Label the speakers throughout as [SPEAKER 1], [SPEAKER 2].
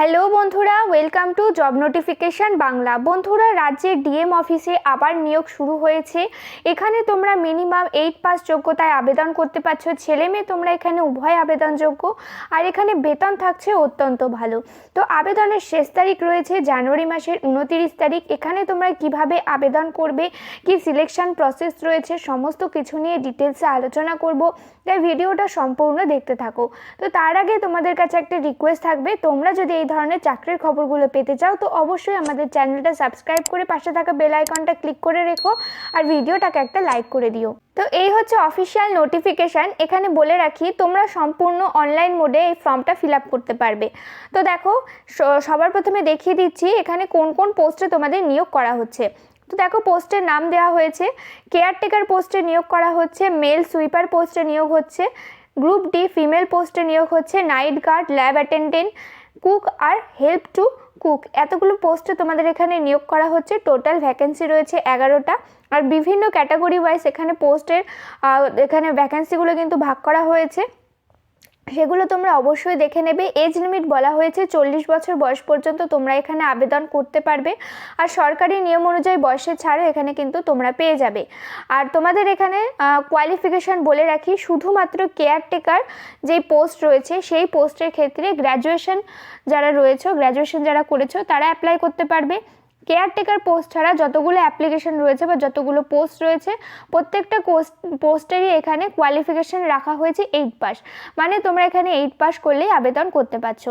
[SPEAKER 1] Hello বন্ধুরা welcome to job notification Bangla বন্ধুরা, রাজ্যের ডিএম অফিসে আবার নিয়োগ শুরু হয়েছে। এখানে তোমরা মিনিমাম এইট পাস যোগ্যতায় আবেদন করতে পারছ। ছেলে মেয়ে তোমরা এখানে উভয় আবেদনযোগ্য আর এখানে বেতন থাকছে অত্যন্ত ভালো। তো আবেদনের শেষ তারিখ রয়েছে জানুয়ারি মাসের উনতিরিশ তারিখ। এখানে তোমরা কীভাবে আবেদন করবে, কি সিলেকশন প্রসেস রয়েছে, সমস্ত কিছু নিয়ে ডিটেলসে আলোচনা করব। তাই ভিডিওটা সম্পূর্ণ দেখতে থাকো। তো তার আগে তোমাদের কাছে একটা রিকোয়েস্ট থাকবে। তোমরা যদি এই ধরনের চাকরির খবরগুলো পেতে চাও, তো অবশ্যই আমাদের চ্যানেলটা সাবস্ক্রাইব করে পাশে থাকা বেল আইকনটা ক্লিক করে রেখো আর ভিডিওটাকে একটা লাইক করে দিও। তো এই হচ্ছে অফিসিয়াল নোটিফিকেশান, এখানে বলে রাখি তোমরা সম্পূর্ণ অনলাইন মোডে এই ফর্মটা ফিল আপ করতে পারবে। তো দেখো সবার প্রথমে দেখিয়ে দিচ্ছি এখানে কোন কোন পোস্টে তোমাদের নিয়োগ করা হচ্ছে। তো দেখো, পোস্টের নাম দেওয়া হয়েছে, কেয়ারটেকার পোস্টে নিয়োগ করা হচ্ছে, মেল সুইপার পোস্টে নিয়োগ হচ্ছে, গ্রুপ ডি ফিমেল পোস্টে নিয়োগ হচ্ছে, night guard, lab attendant cook R help to cook. এতগুলো পোস্টে তোমাদের এখানে নিয়োগ করা হচ্ছে। টোটাল ভ্যাকেন্সি রয়েছে এগারোটা। আর বিভিন্ন ক্যাটাগরি ওয়াইজ এখানে পোস্টের এখানে ভ্যাকেন্সিগুলো কিন্তু ভাগ করা হয়েছে। সেগুলো তোমরা অবশ্যই দেখে নেবে। এজ লিমিট বলা হয়েছে, চল্লিশ বছর বয়স পর্যন্ত তোমরা এখানে আবেদন করতে পারবে। আর সরকারি নিয়ম অনুযায়ী বয়সের ছাড়ও এখানে কিন্তু তোমরা পেয়ে যাবে। আর তোমাদের এখানে কোয়ালিফিকেশান বলে রাখি, শুধুমাত্র কেয়ারটেকার যে পোস্ট রয়েছে, সেই পোস্টের ক্ষেত্রে গ্র্যাজুয়েশন যারা রয়েছে গ্র্যাজুয়েশন যারা করেছ, তারা অ্যাপ্লাই করতে পারবে। কেয়ারটেকার পোস্ট ছাড়া যতগুলো অ্যাপ্লিকেশন রয়েছে বা যতগুলো পোস্ট রয়েছে, প্রত্যেকটা পোস্টেরই এখানে কোয়ালিফিকেশান রাখা হয়েছে এইট পাস মানে তোমরা এখানে এইট পাস করলেই আবেদন করতে পারছ।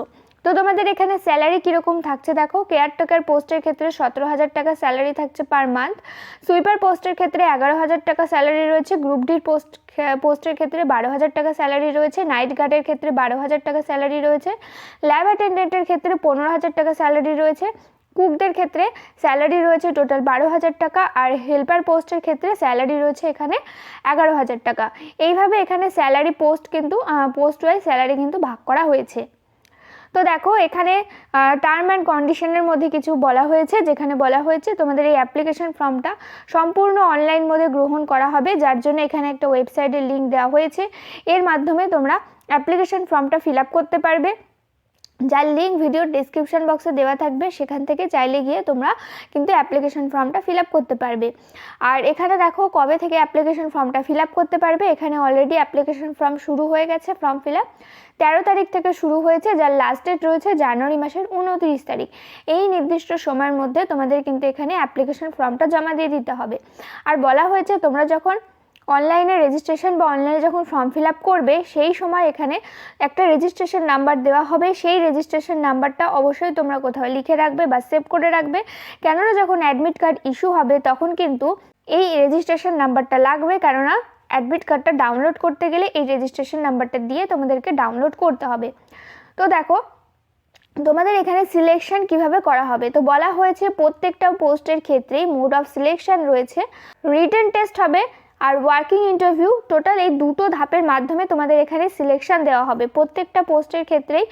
[SPEAKER 1] তো তোমাদের এখানে স্যালারি কীরকম থাকছে দেখো? কেয়ারটেকার পোস্টের ক্ষেত্রে সতেরো হাজার টাকা স্যালারি থাকছে পার মান্থ সুইপার পোস্টের ক্ষেত্রে এগারো হাজার টাকা স্যালারি রয়েছে। গ্রুপ ডির পোস্ট পোস্টের ক্ষেত্রে বারো হাজার টাকা স্যালারি রয়েছে। নাইট গার্ডের ক্ষেত্রে বারো হাজার টাকা স্যালারি রয়েছে। ল্যাব অ্যাটেন্ডেন্টের ক্ষেত্রে পনেরো হাজার টাকা স্যালারি রয়েছে। কুকদের ক্ষেত্রে স্যালারি রয়েছে টোটাল বারো হাজার টাকা আর হেল্পার পোস্টের ক্ষেত্রে স্যালারি রয়েছে এখানে এগারো হাজার টাকা। এইভাবে এখানে স্যালারি পোস্ট কিন্তু পোস্ট ওয়াইজ স্যালারি কিন্তু ভাগ করা হয়েছে। তো দেখো এখানে টার্ম অ্যান্ড কন্ডিশনের মধ্যে কিছু বলা হয়েছে, যেখানে বলা হয়েছে তোমাদের এই অ্যাপ্লিকেশন ফর্মটা সম্পূর্ণ অনলাইন মধ্যে গ্রহণ করা হবে, যার জন্য এখানে একটা ওয়েবসাইটের লিঙ্ক দেওয়া হয়েছে। এর মাধ্যমে তোমরা অ্যাপ্লিকেশন ফর্মটা ফিল আপ করতে পারবে। যার লিঙ্ক ভিডিওর ডিসক্রিপশন বক্সে দেওয়া থাকবে, সেখান থেকে চাইলে গিয়ে তোমরা কিন্তু অ্যাপ্লিকেশন ফর্মটা ফিল আপ করতে পারবে। আর এখানে দেখো কবে থেকে অ্যাপ্লিকেশন ফর্মটা ফিল আপ করতে পারবে, এখানে অলরেডি অ্যাপ্লিকেশন ফর্ম শুরু হয়ে গেছে ফর্ম ফিল আপ তেরো তারিখ থেকে শুরু হয়েছে, যার লাস্ট ডেট রয়েছে জানুয়ারি মাসের উনত্রিশ তারিখ। এই নির্দিষ্ট সময়ের মধ্যে তোমাদের কিন্তু এখানে অ্যাপ্লিকেশন ফর্মটা জমা দিয়ে দিতে হবে। আর বলা হয়েছে তোমরা যখন অনলাইনে রেজিস্ট্রেশন বা অনলাইনে যখন ফর্ম ফিল আপ করবে, সেই সময় এখানে একটা রেজিস্ট্রেশন নাম্বার দেওয়া হবে। সেই রেজিস্ট্রেশন নাম্বারটা অবশ্যই তোমরা কোথাও লিখে রাখবে বা সেভ করে রাখবে। কেননা যখন অ্যাডমিট কার্ড ইস্যু হবে, তখন কিন্তু এই রেজিস্ট্রেশন নাম্বারটা লাগবে। কেননা অ্যাডমিট কার্ডটা ডাউনলোড করতে গেলে এই রেজিস্ট্রেশন নাম্বারটা দিয়ে তোমাদেরকে ডাউনলোড করতে হবে। তো দেখো, তোমাদের এখানে সিলেকশন কীভাবে করা হবে? তো বলা হয়েছে প্রত্যেকটা পোস্টের ক্ষেত্রেই মোড অফ সিলেকশন রয়েছে। রিটেন টেস্ট হবে আর ওয়ার্কিং ইন্টারভিউ টোটাল এই দুটো ধাপের মাধ্যমে তোমাদের এখানে সিলেকশন দেওয়া হবে। প্রত্যেকটা পোস্টের ক্ষেত্রেই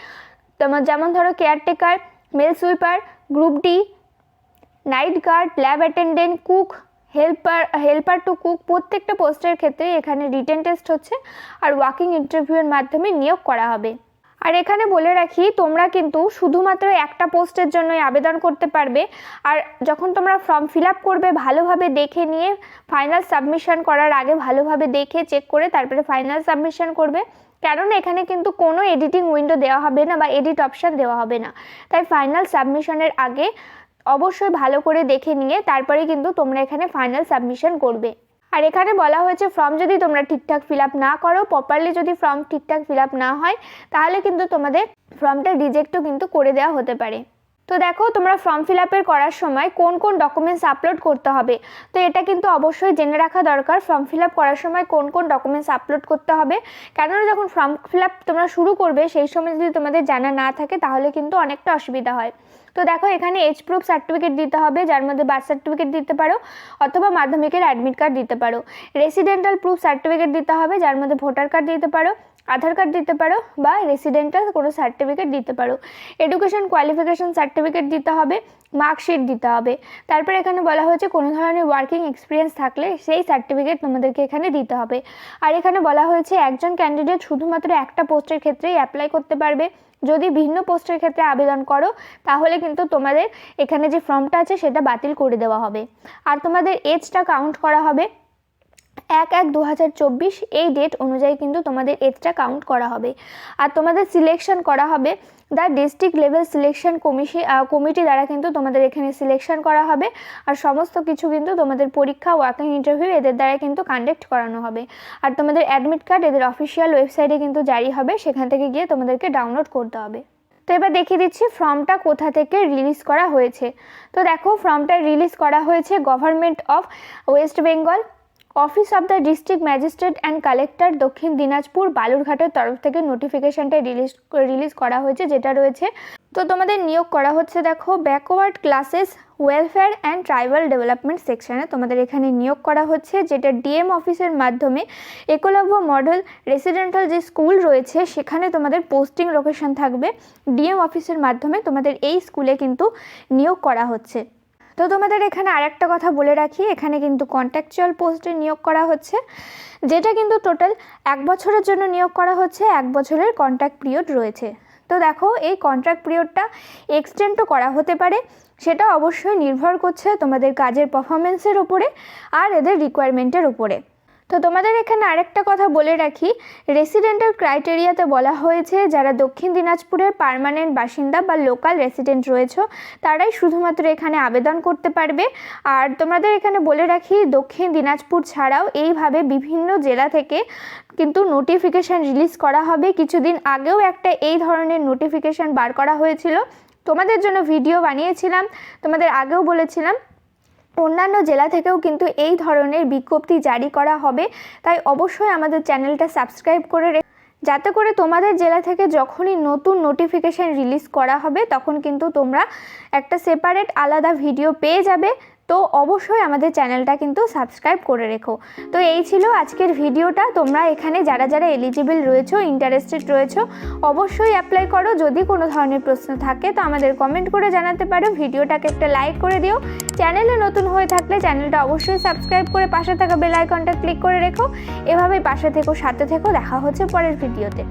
[SPEAKER 1] তোমার যেমন ধরো caretaker male sweeper group D night guard lab attendant cook helper helper to cook প্রত্যেকটা পোস্টের ক্ষেত্রেই এখানে রিটেন টেস্ট হচ্ছে। আর ওয়ার্কিং ইন্টারভিউয়ের মাধ্যমে নিয়োগ করা হবে। আর এখানে বলে রাখি, তোমরা কিন্তু শুধুমাত্র একটা পোস্টের জন্যই আবেদন করতে পারবে। আর যখন তোমরা ফর্ম ফিল আপ করবে, ভালোভাবে দেখে নিয়ে ফাইনাল সাবমিশন করার আগে ভালোভাবে দেখে, চেক করে তারপরে ফাইনাল সাবমিশন করবে। কেননা এখানে কিন্তু কোনো এডিটিং উইন্ডো দেওয়া হবে না বা এডিট অপশান দেওয়া হবে না। তাই ফাইনাল সাবমিশনের আগে অবশ্যই ভালো করে দেখে নিয়ে তারপরে কিন্তু তোমরা এখানে ফাইনাল সাবমিশন করবে। আর এখানে বলা হয়েছে ফর্ম যদি তোমরা ঠিকঠাক ফিল আপ না করো প্রপারলি যদি ফর্ম ঠিকঠাক ফিল আপ না হয়, তাহলে কিন্তু তোমাদের ফর্মটা রিজেক্টও কিন্তু করে দেওয়া হতে পারে। তো দেখো, তোমরা ফর্ম ফিল আপের করার সময় কোন কোন ডকুমেন্টস আপলোড করতে হবে? তো এটা কিন্তু অবশ্যই জেনে রাখা দরকার ফর্ম ফিল আপ করার সময় কোন কোন ডকুমেন্টস আপলোড করতে হবে। কেননা যখন ফর্ম ফিল আপ তোমরা শুরু করবে, সেই সময় যদি তোমাদের জানা না থাকে, তাহলে কিন্তু অনেকটা অসুবিধা হয়। তো দেখো, এখানে এজ প্রুফ সার্টিফিকেট দিতে হবে, যার মধ্যে বার্থ সার্টিফিকেট দিতে পারো, অথবা মাধ্যমিকের অ্যাডমিট কার্ড দিতে পারো। রেসিডেন্টাল প্রুফ সার্টিফিকেট দিতে হবে, যার মধ্যে ভোটার কার্ড দিতে পারো আধার কার্ড দিতে পারো, বা রেসিডেন্টাল কোনো সার্টিফিকেট দিতে পারো। এডুকেশন কোয়ালিফিকেশন সার্টিফিকেট দিতে হবে মার্কশিট দিতে হবে। তারপর এখানে বলা হয়েছে, কোনো ধরনের ওয়ার্কিং এক্সপিরিয়েন্স থাকলে সেই সার্টিফিকেট তোমাদেরকে এখানে দিতে হবে। আর এখানে বলা হয়েছে, একজন ক্যান্ডিডেট শুধুমাত্র একটা পোস্টের ক্ষেত্রেই অ্যাপ্লাই করতে পারবে। যদি ভিন্ন পোস্টের ক্ষেত্রে আবেদন করো, তাহলে কিন্তু তোমাদের এখানে যে ফর্মটা আছে সেটা বাতিল করে দেওয়া হবে। আর তোমাদের এজটা কাউন্ট করা হবে এক এক দু হাজার চব্বিশ, এই ডেট অনুযায়ী কিন্তু তোমাদের এজটা কাউন্ট করা হবে। আর তোমাদের সিলেকশন করা হবে দ্য ডিস্ট্রিক্ট লেভেল সিলেকশন কমিশি কমিটি দ্বারা কিন্তু তোমাদের এখানে সিলেকশন করা হবে। আর সমস্ত কিছু কিন্তু তোমাদের পরীক্ষা ওয়ার্কিং ইন্টারভিউ এদের দ্বারা কিন্তু কন্ডাক্ট করানো হবে। আর তোমাদের অ্যাডমিট কার্ড এদের অফিসিয়াল ওয়েবসাইটে কিন্তু জারি হবে, সেখান থেকে গিয়ে তোমাদেরকে ডাউনলোড করতে হবে। তো এবার দেখিয়ে দিচ্ছি ফর্মটা কোথা থেকে রিলিজ করা হয়েছে। তো দেখো, ফর্মটা রিলিজ করা হয়েছে government of West Bengal office of the district magistrate and collector Dakshin Dinajpur, বালুরঘাটের তরফ থেকে নোটিফিকেশনটা রিলিজ রিলিজ করা হয়েছে, যেটা রয়েছে। তো তোমাদের নিয়োগ করা হচ্ছে, দেখো backward classes welfare and tribal development সেকশনে তোমাদের এখানে নিয়োগ করা হচ্ছে, যেটা ডিএম অফিসের মাধ্যমে একলব্য মডেল রেসিডেন্টাল যে স্কুল রয়েছে, সেখানে তোমাদের পোস্টিং লোকেশন থাকবে। ডিএম অফিসের মাধ্যমে তোমাদের এই স্কুলে কিন্তু নিয়োগ করা হচ্ছে। তো তোমাদের এখানে আরেকটা কথা বলে রাখি, এখানে কিন্তু কন্ট্রাকচুয়াল পোস্টে নিয়োগ করা হচ্ছে, যেটা কিন্তু টোটাল এক বছরের জন্য নিয়োগ করা হচ্ছে, এক বছরের কন্ট্রাক্ট পিরিয়ড রয়েছে। তো দেখো, এই কন্ট্রাক্ট পিরিয়ডটা এক্সটেন্ডও করা হতে পারে, সেটা অবশ্যই নির্ভর করছে তোমাদের কাজের পারফরমেন্সের উপরে আর এদের রিকোয়ারমেন্টের উপরে। তো তোমাদের এখানে আরেকটা কথা বলে রাখি। রেসিডেন্টের ক্রাইটেরিয়াতে বলা হয়েছে, যারা দক্ষিণ দিনাজপুরের পার্মানেন্ট বাসিন্দা বা লোকাল রেসিডেন্ট রয়েছে, তারাই শুধুমাত্র এখানে আবেদন করতে পারবে। আর তোমাদের এখানে বলে রাখি, দক্ষিণ দিনাজপুর ছাড়াও এইভাবে বিভিন্ন জেলা থেকে কিন্তু নোটিফিকেশান রিলিজ করা হবে। কিছুদিন আগেও একটা এই ধরনের নোটিফিকেশান বার করা হয়েছিল। তোমাদের জন্য ভিডিও বানিয়েছিলাম। তোমাদের আগেও বলেছিলাম। অন্যান্য জেলা থেকেও কিন্তু এই ধরনের বিজ্ঞপ্তি জারি করা হবে। তাই অবশ্যই আমাদের চ্যানেলটা সাবস্ক্রাইব করে রেখে যাতে করে তোমাদের জেলা থেকে যখনই নতুন নোটিফিকেশান রিলিজ করা হবে, তখন কিন্তু তোমরা একটা সেপারেট আলাদা ভিডিও পেয়ে যাবে। তো অবশ্যই আমাদের চ্যানেলটা কিন্তু সাবস্ক্রাইব করে রেখো। তো এই ছিল আজকের ভিডিওটা। তোমরা এখানে যারা যারা এলিজিবল রয়েছো ইন্টারেস্টেড রয়েছো, অবশ্যই অ্যাপ্লাই করো। যদি কোনো ধরনের প্রশ্ন থাকে, তো আমাদের কমেন্ট করে জানাতে পারো। ভিডিওটাকে একটা লাইক করে দিও। চ্যানেলে নতুন হয়ে থাকলে চ্যানেলটা অবশ্যই সাবস্ক্রাইব করে পাশে থাকা বেল আইকনটা ক্লিক করে রেখো। এভাবেই পাশে থেকো, সাথে থেকো। দেখা হচ্ছে পরের ভিডিওতে।